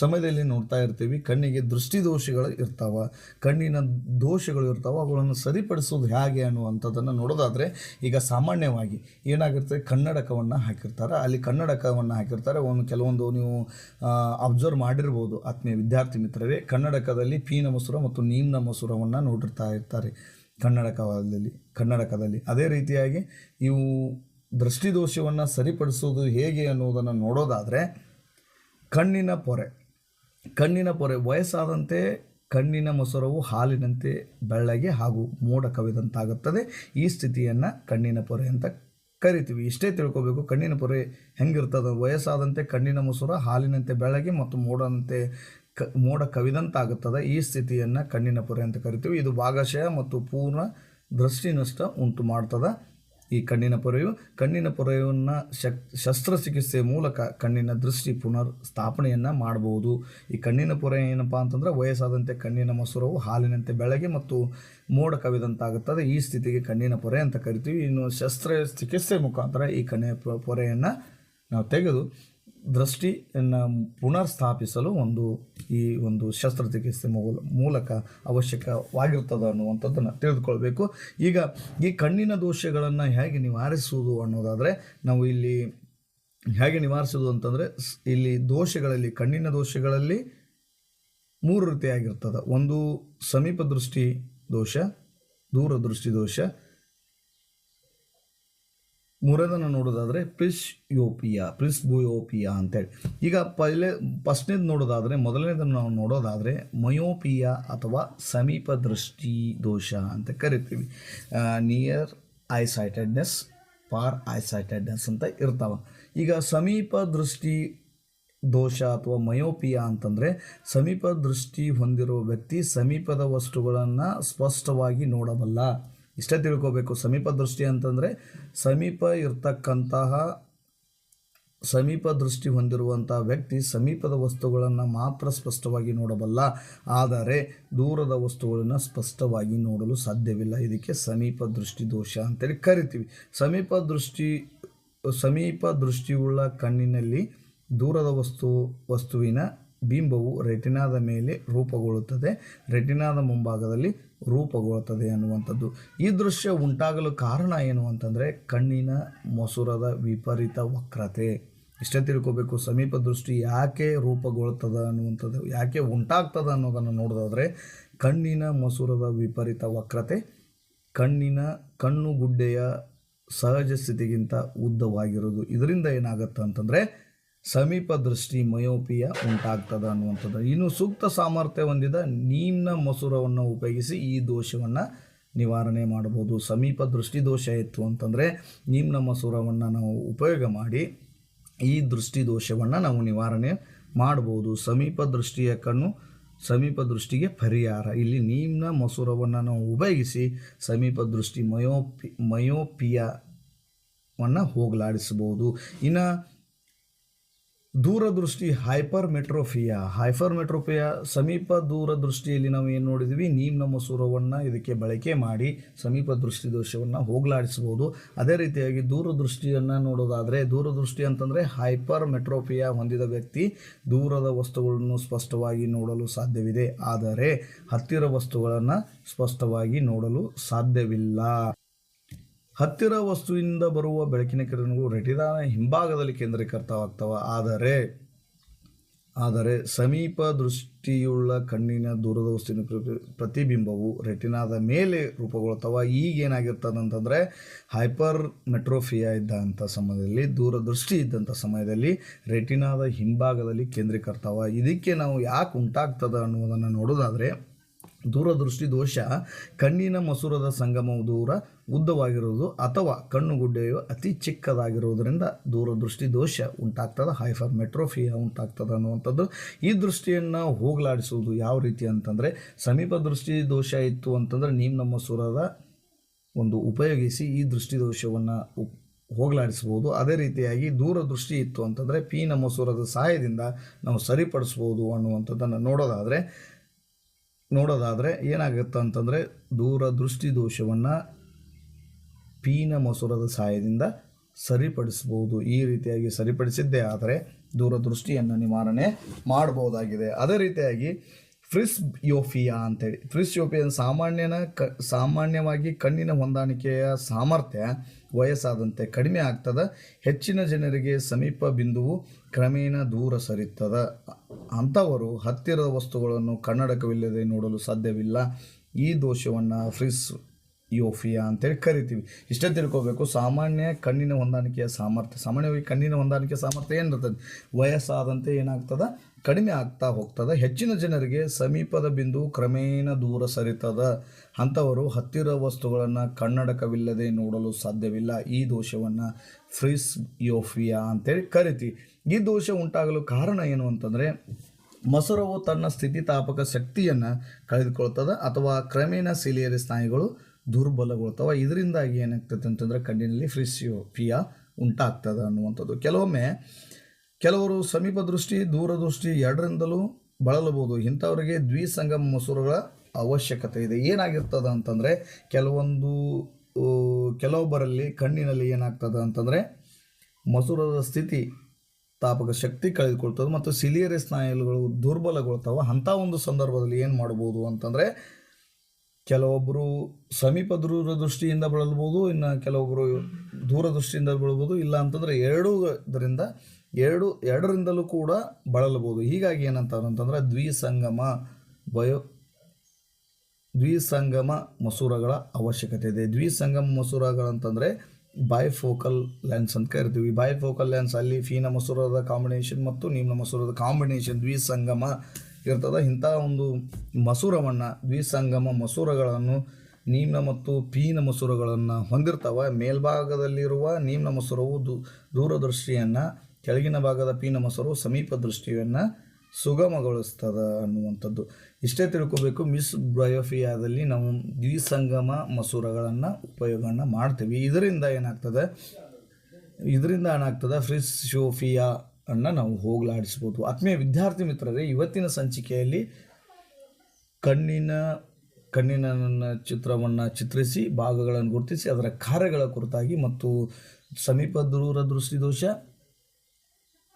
ಸಮಯದಲ್ಲಿ ನೋಡ್ತಾ ಇರ್ತೀವಿ, ಕಣ್ಣಿಗೆ ದೃಷ್ಟಿ ಇರ್ತಾವೆ ಇರ್ತಾವ ಕಣ್ಣಿನ ದೋಷಗಳು ಇರ್ತಾವೆ, ಅವುಗಳನ್ನು ಸರಿಪಡಿಸೋದು ಹೇಗೆ ಅನ್ನುವಂಥದ್ದನ್ನು ನೋಡೋದಾದರೆ, ಈಗ ಸಾಮಾನ್ಯವಾಗಿ ಏನಾಗಿರ್ತದೆ, ಕನ್ನಡಕವನ್ನು ಹಾಕಿರ್ತಾರೆ. ಅಲ್ಲಿ ಕನ್ನಡಕವನ್ನು ಹಾಕಿರ್ತಾರೆ. ಒಂದು ಕೆಲವೊಂದು ನೀವು ಅಬ್ಸರ್ವ್ ಮಾಡಿರ್ಬೋದು, ಆತ್ಮೀಯ ವಿದ್ಯಾರ್ಥಿ ಮಿತ್ರರೇ. ಕನ್ನಡಕದಲ್ಲಿ ಪೀನ ಮಸೂರ ಮತ್ತು ನೀಮ್ನ ಮಸೂರವನ್ನು ನೋಡಿರ್ತಾ ಇರ್ತಾರೆ. ಕನ್ನಡಕದಲ್ಲಿ ಕನ್ನಡಕದಲ್ಲಿ. ಅದೇ ರೀತಿಯಾಗಿ ಇವು ದೃಷ್ಟಿದೋಷವನ್ನು ಸರಿಪಡಿಸೋದು ಹೇಗೆ ಅನ್ನೋದನ್ನು ನೋಡೋದಾದರೆ ಕಣ್ಣಿನ ಪೊರೆ. ಕಣ್ಣಿನ ಪೊರೆ ವಯಸ್ಸಾದಂತೆ ಕಣ್ಣಿನ ಮೊಸರವು ಹಾಲಿನಂತೆ ಬೆಳ್ಳಗೆ ಹಾಗೂ ಮೋಡ ಕವಿದಂತಾಗುತ್ತದೆ. ಈ ಸ್ಥಿತಿಯನ್ನು ಕಣ್ಣಿನ ಪೊರೆ ಅಂತ ಕರಿತೀವಿ. ಇಷ್ಟೇ ತಿಳ್ಕೋಬೇಕು, ಕಣ್ಣಿನ ಪೊರೆ ಹೆಂಗಿರ್ತದೆ? ವಯಸ್ಸಾದಂತೆ ಕಣ್ಣಿನ ಮೊಸರು ಹಾಲಿನಂತೆ ಬೆಳಗ್ಗೆ ಮತ್ತು ಮೋಡನಂತೆ ಕ, ಮೋಡ ಕವಿದಂತಾಗುತ್ತದೆ. ಈ ಸ್ಥಿತಿಯನ್ನು ಕಣ್ಣಿನ ಪೊರೆ ಅಂತ ಕರಿತೀವಿ. ಇದು ಭಾಗಶಃ ಮತ್ತು ಪೂರ್ಣ ದೃಷ್ಟಿನಷ್ಟ ಉಂಟು ಮಾಡ್ತದೆ ಈ ಕಣ್ಣಿನ ಪೊರೆಯು, ಕಣ್ಣಿನ ಪೊರೆಯನ್ನು ಶಕ್, ಶಸ್ತ್ರಚಿಕಿತ್ಸೆ ಮೂಲಕ ಕಣ್ಣಿನ ದೃಷ್ಟಿ ಪುನರ್ ಸ್ಥಾಪನೆಯನ್ನು ಮಾಡಬಹುದು ಈ ಕಣ್ಣಿನ ಪೊರೆ ಏನಪ್ಪ ಅಂತಂದರೆ ವಯಸ್ಸಾದಂತೆ ಕಣ್ಣಿನ ಮಸೂರವು ಹಾಲಿನಂತೆ ಬೆಳಗ್ಗೆ ಮತ್ತು ಮೋಡ ಕವಿದಂತಾಗುತ್ತದೆ. ಈ ಸ್ಥಿತಿಗೆ ಕಣ್ಣಿನ ಪೊರೆ ಅಂತ ಕರಿತೀವಿ. ಇನ್ನು ಶಸ್ತ್ರ ಚಿಕಿತ್ಸೆ ಮುಖಾಂತರ ಈ ಕಣ್ಣಿನ ಪೊರೆಯನ್ನು ನಾವು ತೆಗೆದು ದೃಷ್ಟಿಯನ್ನು ಪುನರ್ ಸ್ಥಾಪಿಸಲು ಒಂದು ಈ ಒಂದು ಶಸ್ತ್ರಚಿಕಿತ್ಸೆ ಮೂಲ, ಮೂಲಕ ಅವಶ್ಯಕವಾಗಿರ್ತದೆ ಅನ್ನುವಂಥದ್ದನ್ನು ತಿಳಿದುಕೊಳ್ಬೇಕು. ಈಗ ಈ ಕಣ್ಣಿನ ದೋಷಗಳನ್ನು ಹೇಗೆ ನಿವಾರಿಸುವುದು ಅನ್ನೋದಾದರೆ, ನಾವು ಇಲ್ಲಿ ಹೇಗೆ ನಿವಾರಿಸೋದು ಅಂತಂದರೆ ಇಲ್ಲಿ ದೋಷಗಳಲ್ಲಿ, ಕಣ್ಣಿನ ದೋಷಗಳಲ್ಲಿ ಮೂರು ರೀತಿಯಾಗಿರ್ತದೆ. ಒಂದು ಸಮೀಪ ದೃಷ್ಟಿ ದೋಷ, ದೂರದೃಷ್ಟಿ ದೋಷ ಮೂರನೇದನ್ನು ನೋಡೋದಾದರೆ ಪ್ರಿಸ್ ಯೋಪಿಯಾ ಪ್ರಿಸ್ ಬುಯೋಪಿಯಾ ಅಂತೇಳಿ. ಈಗ ಪೈಲೆ, ಫಸ್ಟ್ನೇದು ನೋಡೋದಾದರೆ, ಮೊದಲನೇದನ್ನು ನಾವು ನೋಡೋದಾದರೆ ಮಯೋಪಿಯಾ ಅಥವಾ ಸಮೀಪ ದೃಷ್ಟಿ ದೋಷ ಅಂತ ಕರಿತೀವಿ. ನಿಯರ್ ಐಸೈಟೆಡ್ನೆಸ್ ಫಾರ್ ಐಸೈಟೆಡ್ನೆಸ್ ಅಂತ ಇರ್ತಾವೆ. ಈಗ ಸಮೀಪ ದೃಷ್ಟಿ ದೋಷ ಅಥವಾ ಮಯೋಪಿಯಾ ಅಂತಂದರೆ ಸಮೀಪ ದೃಷ್ಟಿ ಹೊಂದಿರುವ ವ್ಯಕ್ತಿ ಸಮೀಪದ ವಸ್ತುಗಳನ್ನು ಸ್ಪಷ್ಟವಾಗಿ ನೋಡಬಲ್ಲ. ಇಷ್ಟೇ ತಿಳ್ಕೋಬೇಕು. ಸಮೀಪ ದೃಷ್ಟಿ ಅಂತಂದರೆ ಸಮೀಪ ಇರ್ತಕ್ಕಂತಹ, ಸಮೀಪ ದೃಷ್ಟಿ ಹೊಂದಿರುವಂಥ ವ್ಯಕ್ತಿ ಸಮೀಪದ ವಸ್ತುಗಳನ್ನು ಮಾತ್ರ ಸ್ಪಷ್ಟವಾಗಿ ನೋಡಬಲ್ಲ. ಆದರೆ ದೂರದ ವಸ್ತುಗಳನ್ನು ಸ್ಪಷ್ಟವಾಗಿ ನೋಡಲು ಸಾಧ್ಯವಿಲ್ಲ. ಇದಕ್ಕೆ ಸಮೀಪ ದೃಷ್ಟಿ ದೋಷ ಅಂತೇಳಿ ಕರಿತೀವಿ. ಸಮೀಪ ದೃಷ್ಟಿ, ಸಮೀಪ ದೃಷ್ಟಿಯುಳ್ಳ ಕಣ್ಣಿನಲ್ಲಿ ದೂರದ ವಸ್ತು, ವಸ್ತುವಿನ ಬಿಂಬವು ರೆಟಿನಾದ ಮೇಲೆ ರೂಪುಗೊಳ್ಳುತ್ತದೆ. ರೆಟಿನಾದ ಮುಂಭಾಗದಲ್ಲಿ ರೂಪುಗೊಳ್ಳುತ್ತದೆ ಅನ್ನುವಂಥದ್ದು. ಈ ದೃಶ್ಯ ಉಂಟಾಗಲು ಕಾರಣ ಏನು ಅಂತಂದರೆ ಕಣ್ಣಿನ ಮೊಸುರದ ವಿಪರೀತ ವಕ್ರತೆ. ಇಷ್ಟೇ ತಿಳ್ಕೋಬೇಕು, ಸಮೀಪ ದೃಷ್ಟಿ ಯಾಕೆ ರೂಪುಗೊಳ್ತದ ಅನ್ನುವಂಥದ್ದು, ಯಾಕೆ ಉಂಟಾಗ್ತದೆ ಅನ್ನೋದನ್ನು ನೋಡೋದಾದರೆ ಕಣ್ಣಿನ ಮಸೂರದ ವಿಪರೀತ ವಕ್ರತೆ, ಕಣ್ಣಿನ ಕಣ್ಣು ಗುಡ್ಡೆಯ ಸಹಜ ಸ್ಥಿತಿಗಿಂತ ಉದ್ದವಾಗಿರೋದು. ಇದರಿಂದ ಏನಾಗುತ್ತೆ ಅಂತಂದರೆ ಸಮೀಪ ದೃಷ್ಟಿ ಮಯೋಪಿಯ ಉಂಟಾಗ್ತದ ಅನ್ನುವಂಥದ್ದು. ಇನ್ನು ಸೂಕ್ತ ಸಾಮರ್ಥ್ಯ ಹೊಂದಿದ ನೀಮ್ನ ಮಸೂರವನ್ನು ಉಪಯೋಗಿಸಿ ಈ ದೋಷವನ್ನು ನಿವಾರಣೆ ಮಾಡಬಹುದು. ಸಮೀಪ ದೃಷ್ಟಿ ದೋಷ ಇತ್ತು ಅಂತಂದರೆ ನೀಮ್ನ ಮಸೂರವನ್ನು ನಾವು ಉಪಯೋಗ ಮಾಡಿ ಈ ದೃಷ್ಟಿ ದೋಷವನ್ನು ನಾವು ನಿವಾರಣೆ ಮಾಡ್ಬೋದು ಸಮೀಪ ದೃಷ್ಟಿಯ ಕಣ್ಣು ಸಮೀಪ ದೃಷ್ಟಿಗೆ ಪರಿಹಾರ. ಇಲ್ಲಿ ನೀಮ್ನ ಮಸೂರವನ್ನು ನಾವು ಉಪಯೋಗಿಸಿ ಸಮೀಪ ದೃಷ್ಟಿ ಮಯೋಪಿ ಮಯೋಪಿಯವನ್ನು ಹೋಗಲಾಡಿಸಬಹುದು. ಇನ್ನು ದೂರದೃಷ್ಟಿ ಹೈಪರ್ ಮೆಟ್ರೋಫಿಯಾ ಹೈಪರ್ ಮೆಟ್ರೋಫಿಯಾ ಸಮೀಪ ದೂರದೃಷ್ಟಿಯಲ್ಲಿ ನಾವು ಏನು ನೋಡಿದ್ವಿ? ನೀಮ್ನ ಮಸೂರವನ್ನು ಇದಕ್ಕೆ ಬಳಕೆ ಮಾಡಿ ಸಮೀಪ ದೃಷ್ಟಿ ದೋಷವನ್ನು ಹೋಗಲಾಡಿಸ್ಬೋದು. ಅದೇ ರೀತಿಯಾಗಿ ದೂರದೃಷ್ಟಿಯನ್ನು ನೋಡೋದಾದರೆ, ದೂರದೃಷ್ಟಿ ಅಂತಂದರೆ ಹೈಪರ್ ಮೆಟ್ರೋಫಿಯಾ ಹೊಂದಿದ ವ್ಯಕ್ತಿ ದೂರದ ವಸ್ತುಗಳನ್ನು ಸ್ಪಷ್ಟವಾಗಿ ನೋಡಲು ಸಾಧ್ಯವಿದೆ. ಆದರೆ ಹತ್ತಿರ ವಸ್ತುಗಳನ್ನು ಸ್ಪಷ್ಟವಾಗಿ ನೋಡಲು ಸಾಧ್ಯವಿಲ್ಲ. ಹತ್ತಿರ ವಸ್ತುವಿನಿಂದ ಬರುವ ಬೆಳಕಿನ ಕಿರಣಗಳು ರೆಟಿನಾದ ಹಿಂಭಾಗದಲ್ಲಿ ಕೇಂದ್ರೀಕೃತವಾಗ್ತವೆ. ಆದರೆ ಆದರೆ ಸಮೀಪ ದೃಷ್ಟಿಯುಳ್ಳ ಕಣ್ಣಿನ ದೂರದ ವಸ್ತುವಿನ ಪ್ರತಿಬಿಂಬವು ರೆಟಿನಾದ ಮೇಲೆ ರೂಪುಗೊಳ್ತಾವ ಈಗ ಏನಾಗಿರ್ತದೆ ಅಂತಂದರೆ ಹೈಪರ್ ಮೆಟ್ರೋಫಿಯಾ ಇದ್ದಂಥ ಸಮಯದಲ್ಲಿ, ದೂರದೃಷ್ಟಿ ಇದ್ದಂಥ ಸಮಯದಲ್ಲಿ ರೆಟಿನಾದ ಹಿಂಭಾಗದಲ್ಲಿ ಕೇಂದ್ರೀಕರ್ತಾವ ಇದಕ್ಕೆ ನಾವು ಯಾಕೆ ಉಂಟಾಗ್ತದೆ ಅನ್ನೋದನ್ನು ನೋಡೋದಾದರೆ, ದೂರದೃಷ್ಟಿ ದೋಷ ಕಣ್ಣಿನ ಮಸೂರದ ಸಂಗಮವು ದೂರ ಉದ್ದವಾಗಿರುವುದು ಅಥವಾ ಕಣ್ಣುಗುಡ್ಡೆಯು ಅತಿ ಚಿಕ್ಕದಾಗಿರುವುದರಿಂದ ದೂರದೃಷ್ಟಿ ದೋಷ ಉಂಟಾಗ್ತದೆ ಹೈಫರ್ ಮೆಟ್ರೋಫಿಯಾ ಉಂಟಾಗ್ತದೆ ಅನ್ನುವಂಥದ್ದು. ಈ ದೃಷ್ಟಿಯನ್ನು ಹೋಗಲಾಡಿಸುವುದು ಯಾವ ರೀತಿ ಅಂತಂದರೆ, ಸಮೀಪ ದೃಷ್ಟಿ ದೋಷ ಇತ್ತು ಅಂತಂದರೆ ನೀಮ್ ನಮ್ಮ ಸುರದ ಒಂದು ಉಪಯೋಗಿಸಿ ಈ ದೃಷ್ಟಿ ದೋಷವನ್ನು ಹೋಗಲಾಡಿಸ್ಬೋದು. ಅದೇ ರೀತಿಯಾಗಿ ದೂರದೃಷ್ಟಿ ಇತ್ತು ಅಂತಂದರೆ ಪಿ ನಮ್ಮ ಸುರದ ಸಹಾಯದಿಂದ ನಾವು ಸರಿಪಡಿಸ್ಬೋದು ಅನ್ನುವಂಥದ್ದನ್ನು ನೋಡೋದಾದರೆ ನೋಡೋದಾದರೆ ಏನಾಗುತ್ತೆ ಅಂತಂದರೆ ದೂರದೃಷ್ಟಿ ದೋಷವನ್ನು ಪೀನ ಮಸೂರದ ಸಹಾಯದಿಂದ ಸರಿಪಡಿಸ್ಬೋದು ಈ ರೀತಿಯಾಗಿ ಸರಿಪಡಿಸಿದ್ದೇ ಆದರೆ ದೂರದೃಷ್ಟಿಯನ್ನು ನಿವಾರಣೆ ಮಾಡ್ಬೋದಾಗಿದೆ ಅದೇ ರೀತಿಯಾಗಿ ಫ್ರಿಸ್ ಯೋಫಿಯಾ ಅಂತೇಳಿ. ಫ್ರಿಸ್ ಯೋಫಿಯನ್ ಸಾಮಾನ್ಯನ ಕ, ಸಾಮಾನ್ಯವಾಗಿ ಕಣ್ಣಿನ ಹೊಂದಾಣಿಕೆಯ ಸಾಮರ್ಥ್ಯ ವಯಸ್ಸಾದಂತೆ ಕಡಿಮೆ ಆಗ್ತದೆ. ಹೆಚ್ಚಿನ ಜನರಿಗೆ ಸಮೀಪ ಬಿಂದುವು ಕ್ರಮೇಣ ದೂರ ಸರಿತದ. ಅಂಥವರು ಹತ್ತಿರದ ವಸ್ತುಗಳನ್ನು ಕನ್ನಡಕವಿಲ್ಲದೆ ನೋಡಲು ಸಾಧ್ಯವಿಲ್ಲ. ಈ ದೋಷವನ್ನು ಫ್ರಿಸ್ ಯೋಫಿಯಾ ಅಂತೇಳಿ ಕರಿತೀವಿ. ಇಷ್ಟೇ ತಿಳ್ಕೋಬೇಕು, ಸಾಮಾನ್ಯ ಕಣ್ಣಿನ ಹೊಂದಾಣಿಕೆಯ ಸಾಮರ್ಥ್ಯ, ಸಾಮಾನ್ಯವಾಗಿ ಕಣ್ಣಿನ ಹೊಂದಾಣಿಕೆ ಸಾಮರ್ಥ್ಯ ಏನಿರ್ತದೆ ವಯಸ್ಸಾದಂತೆ ಏನಾಗ್ತದೆ? ಕಡಿಮೆ ಆಗ್ತಾ ಹೋಗ್ತದೆ. ಹೆಚ್ಚಿನ ಜನರಿಗೆ ಸಮೀಪದ ಬಿಂದು ಕ್ರಮೇಣ ದೂರ ಸರಿತದ. ಅಂಥವರು ಹತ್ತಿರ ವಸ್ತುಗಳನ್ನು ಕನ್ನಡಕವಿಲ್ಲದೆ ನೋಡಲು ಸಾಧ್ಯವಿಲ್ಲ. ಈ ದೋಷವನ್ನು ಫ್ರಿಸ್ ಯೋಫಿಯಾ ಅಂತೇಳಿ ಕರಿತೀವಿ. ಈ ದೋಷ ಉಂಟಾಗಲು ಕಾರಣ ಏನು ಅಂತಂದರೆ, ಮಸರವು ತನ್ನ ಸ್ಥಿತಿತಾಪಕ ಶಕ್ತಿಯನ್ನು ಕಳೆದುಕೊಳ್ತದೆ ಅಥವಾ ಕ್ರಮೇಣ ಸಿಲಿಯರಿ ಸ್ನಾಯುಗಳು ದುರ್ಬಲಗೊಳ್ತವೆ. ಇದರಿಂದಾಗಿ ಏನಾಗ್ತದೆ ಅಂತಂದರೆ ಕಣ್ಣಿನಲ್ಲಿ ಫ್ರಿಸಿಯೋಫಿಯಾ ಉಂಟಾಗ್ತದೆ ಅನ್ನುವಂಥದ್ದು. ಕೆಲವೊಮ್ಮೆ ಕೆಲವರು ಸಮೀಪ ದೃಷ್ಟಿ ದೂರದೃಷ್ಟಿ ಎರಡರಿಂದಲೂ ಬಳಲಬಹುದು. ಇಂಥವರಿಗೆ ದ್ವಿಸಂಗಮ ಮಸೂರಗಳ ಅವಶ್ಯಕತೆ ಇದೆ. ಏನಾಗಿರ್ತದೆ ಅಂತಂದರೆ ಕೆಲವೊಂದು ಕೆಲವೊಬ್ಬರಲ್ಲಿ ಕಣ್ಣಿನಲ್ಲಿ ಏನಾಗ್ತದೆ ಅಂತಂದರೆ ಮಸೂರದ ಸ್ಥಿತಿ ತಾಪಕ ಶಕ್ತಿ ಕಳೆದುಕೊಳ್ತದೆ ಮತ್ತು ಸಿಲಿಯರಿ ಸ್ನಾಯುಗಳು ದುರ್ಬಲಗೊಳ್ತಾವೆ. ಅಂಥ ಒಂದು ಸಂದರ್ಭದಲ್ಲಿ ಏನು ಮಾಡ್ಬೋದು ಅಂತಂದರೆ ಕೆಲವೊಬ್ಬರು ಸಮೀಪ ದೂರದೃಷ್ಟಿಯಿಂದ ಬಳಲ್ಬೋದು, ಇನ್ನು ಕೆಲವೊಬ್ಬರು ದೂರದೃಷ್ಟಿಯಿಂದ ಬಳಲ್ಬೋದು, ಇಲ್ಲ ಅಂತಂದರೆ ಎರಡೂ ಇದರಿಂದ ಎರಡು, ಎರಡರಿಂದಲೂ ಕೂಡ ಬಳಲ್ಬೋದು. ಹೀಗಾಗಿ ಏನಂತಾರೆ ಅಂತಂದ್ರೆ ದ್ವಿಸಂಗಮ ಬಯೋ, ದ್ವಿಸಂಗಮ ಮಸೂರಗಳ ಅವಶ್ಯಕತೆ ಇದೆ. ದ್ವಿಸಂಗಮ ಮಸೂರಗಳಂತಂದರೆ ಬೈಫೋಕಲ್ ಲೆನ್ಸ್ ಅಂತ ಕರಿತೀವಿ. ಬೈಫೋಕಲ್ ಲೆನ್ಸ್ ಅಲ್ಲಿ ಫೀನ ಮಸೂರದ ಕಾಂಬಿನೇಷನ್ ಮತ್ತು ನಿಮ್ನ ಮಸೂರದ ಕಾಂಬಿನೇಷನ್ ದ್ವಿಸಂಗಮ ಇರ್ತದೆ. ಇಂಥ ಒಂದು ಮಸೂರವನ್ನು ದ್ವಿಸಂಗಮ ಮಸೂರಗಳನ್ನು ನೀಮ್ನ ಮತ್ತು ಪೀನ ಮಸೂರಗಳನ್ನು ಹೊಂದಿರ್ತವೆ. ಮೇಲ್ಭಾಗದಲ್ಲಿರುವ ನೀಮ್ನ ಮಸೂರವು ದೂ, ದೂರದೃಷ್ಟಿಯನ್ನು, ಕೆಳಗಿನ ಭಾಗದ ಪೀನ ಮಸೂರು ಸಮೀಪ ದೃಷ್ಟಿಯನ್ನು ಸುಗಮಗೊಳಿಸ್ತದೆ ಅನ್ನುವಂಥದ್ದು. ಇಷ್ಟೇ ತಿಳ್ಕೋಬೇಕು, ಮಿಸ್ ಬ್ರಯೋಫಿಯಾದಲ್ಲಿ ನಾವು ದ್ವಿಸಂಗಮ ಮಸೂರಗಳನ್ನು ಉಪಯೋಗವನ್ನು ಮಾಡ್ತೀವಿ. ಇದರಿಂದ ಏನಾಗ್ತದೆ? ಇದರಿಂದ ಏನಾಗ್ತದೆ? ಫ್ರಿಸ್ ಶೋಫಿಯಾ ಅನ್ನು ನಾವು ಹೋಗಲಾಡಿಸ್ಬೋದು. ಆತ್ಮೀಯ ವಿದ್ಯಾರ್ಥಿ ಮಿತ್ರರೇ, ಇವತ್ತಿನ ಸಂಚಿಕೆಯಲ್ಲಿ ಕಣ್ಣಿನ ಕಣ್ಣಿನ ಚಿತ್ರವನ್ನು ಚಿತ್ರಿಸಿ, ಭಾಗಗಳನ್ನು ಗುರುತಿಸಿ, ಅದರ ಕಾರ್ಯಗಳ ಕುರಿತಾಗಿ ಮತ್ತು ಸಮೀಪ ದೂರ ದೃಷ್ಟಿದೋಷ,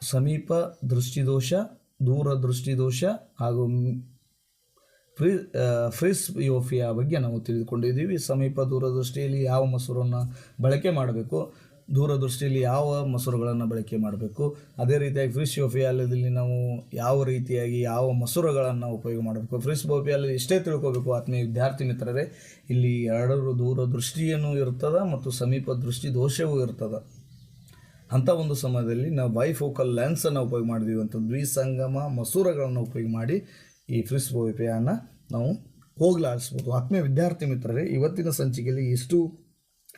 ಸಮೀಪ ದೃಷ್ಟಿದೋಷ, ದೂರ ದೃಷ್ಟಿದೋಷ ಹಾಗೂ ಫ್ರೀ ಫ್ರೀಸ್ ಯೋಫಿಯ ಬಗ್ಗೆ ನಾವು ತಿಳಿದುಕೊಂಡಿದ್ದೀವಿ. ಸಮೀಪ ದೂರದೃಷ್ಟಿಯಲ್ಲಿ ಯಾವ ಮೊಸರನ್ನು ಬಳಕೆ ಮಾಡಬೇಕು? ದೂರದೃಷ್ಟಿಯಲ್ಲಿ ಯಾವ ಮೊಸರುಗಳನ್ನು ಬಳಕೆ ಮಾಡಬೇಕು? ಅದೇ ರೀತಿಯಾಗಿ ಫ್ರಿಶ್ ಬೋಪಿಯಾಲದಲ್ಲಿ ನಾವು ಯಾವ ರೀತಿಯಾಗಿ ಯಾವ ಮೊಸರುಗಳನ್ನು ಉಪಯೋಗ ಮಾಡಬೇಕು? ಫ್ರಿಶ್ ಬೋಫಿಯಲ್ಲಿ ಇಷ್ಟೇ ತಿಳ್ಕೋಬೇಕು ಆತ್ಮೀಯ ವಿದ್ಯಾರ್ಥಿ ಮಿತ್ರರೇ, ಇಲ್ಲಿ ಎರಡರೂ ದೂರದೃಷ್ಟಿಯನ್ನು ಇರ್ತದೆ ಮತ್ತು ಸಮೀಪ ದೃಷ್ಟಿ ದೋಷವೂ ಇರ್ತದೆ. ಅಂಥ ಒಂದು ಸಮಯದಲ್ಲಿ ನಾವು ಬೈಫೋಕಲ್ ಲೆನ್ಸನ್ನು ಉಪಯೋಗ ಮಾಡಿದ್ವಿ ಅಂತ ದ್ವಿಸಂಗಮ ಮಸೂರಗಳನ್ನು ಉಪಯೋಗ ಮಾಡಿ ಈ ಫ್ರಿಸ್ ಬೋಪಿಯನ್ನು ನಾವು ಹೋಗ್ಲಾಡಿಸ್ಬೋದು. ಆತ್ಮೀಯ ವಿದ್ಯಾರ್ಥಿ ಮಿತ್ರರೇ, ಇವತ್ತಿನ ಸಂಚಿಕೆಯಲ್ಲಿ ಇಷ್ಟು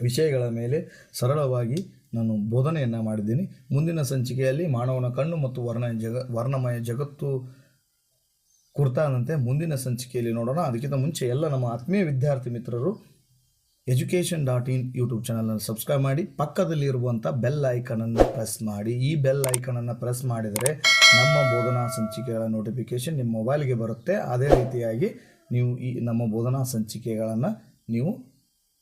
ವಿಷಯಗಳ ಮೇಲೆ ಸರಳವಾಗಿ ನಾನು ಬೋಧನೆಯನ್ನು ಮಾಡಿದ್ದೀನಿ. ಮುಂದಿನ ಸಂಚಿಕೆಯಲ್ಲಿ ಮಾನವನ ಕಣ್ಣು ಮತ್ತು ವರ್ಣ ಜಗ, ವರ್ಣಮಯ ಜಗತ್ತು ಕುರ್ತಾನಂತೆ ಮುಂದಿನ ಸಂಚಿಕೆಯಲ್ಲಿ ನೋಡೋಣ. ಅದಕ್ಕಿಂತ ಮುಂಚೆ ಎಲ್ಲ ನಮ್ಮ ಆತ್ಮೀಯ ವಿದ್ಯಾರ್ಥಿ ಮಿತ್ರರು ಎಜುಕೇಷನ್ ಡಾಟ್ ಇನ್ ಯೂಟ್ಯೂಬ್ ಚಾನಲನ್ನು ಸಬ್ಸ್ಕ್ರೈಬ್ ಮಾಡಿ, ಪಕ್ಕದಲ್ಲಿ ಇರುವಂಥ ಬೆಲ್ ಐಕನನ್ನು ಪ್ರೆಸ್ ಮಾಡಿ. ಈ ಬೆಲ್ ಐಕನನ್ನು ಪ್ರೆಸ್ ಮಾಡಿದರೆ ನಮ್ಮ ಬೋಧನಾ ಸಂಚಿಕೆಗಳ ನೋಟಿಫಿಕೇಶನ್ ನಿಮ್ಮ ಮೊಬೈಲ್ಗೆ ಬರುತ್ತೆ. ಅದೇ ರೀತಿಯಾಗಿ ನೀವು ಈ ನಮ್ಮ ಬೋಧನಾ ಸಂಚಿಕೆಗಳನ್ನು ನೀವು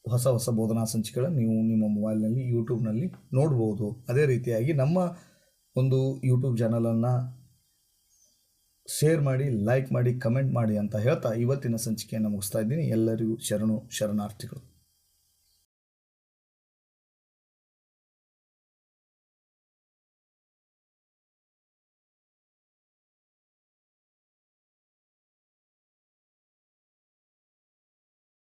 ಹೊಸ ಹೊಸ ಬೋಧನಾ ಸಂಚಿಕೆಗಳನ್ನು ನೀವು ನಿಮ್ಮ ಮೊಬೈಲ್ನಲ್ಲಿ, ಯೂಟ್ಯೂಬ್ನಲ್ಲಿ ನೋಡ್ಬೋದು. ಅದೇ ರೀತಿಯಾಗಿ ನಮ್ಮ ಒಂದು ಯೂಟ್ಯೂಬ್ ಚಾನಲನ್ನು ಶೇರ್ ಮಾಡಿ, ಲೈಕ್ ಮಾಡಿ, ಕಮೆಂಟ್ ಮಾಡಿ ಅಂತ ಹೇಳ್ತಾ ಇವತ್ತಿನ ಸಂಚಿಕೆಯನ್ನು ಮುಗಿಸ್ತಾ ಇದ್ದೀನಿ. ಎಲ್ಲರಿಗೂ ಶರಣು, ಶರಣಾರ್ಥಿಗಳು.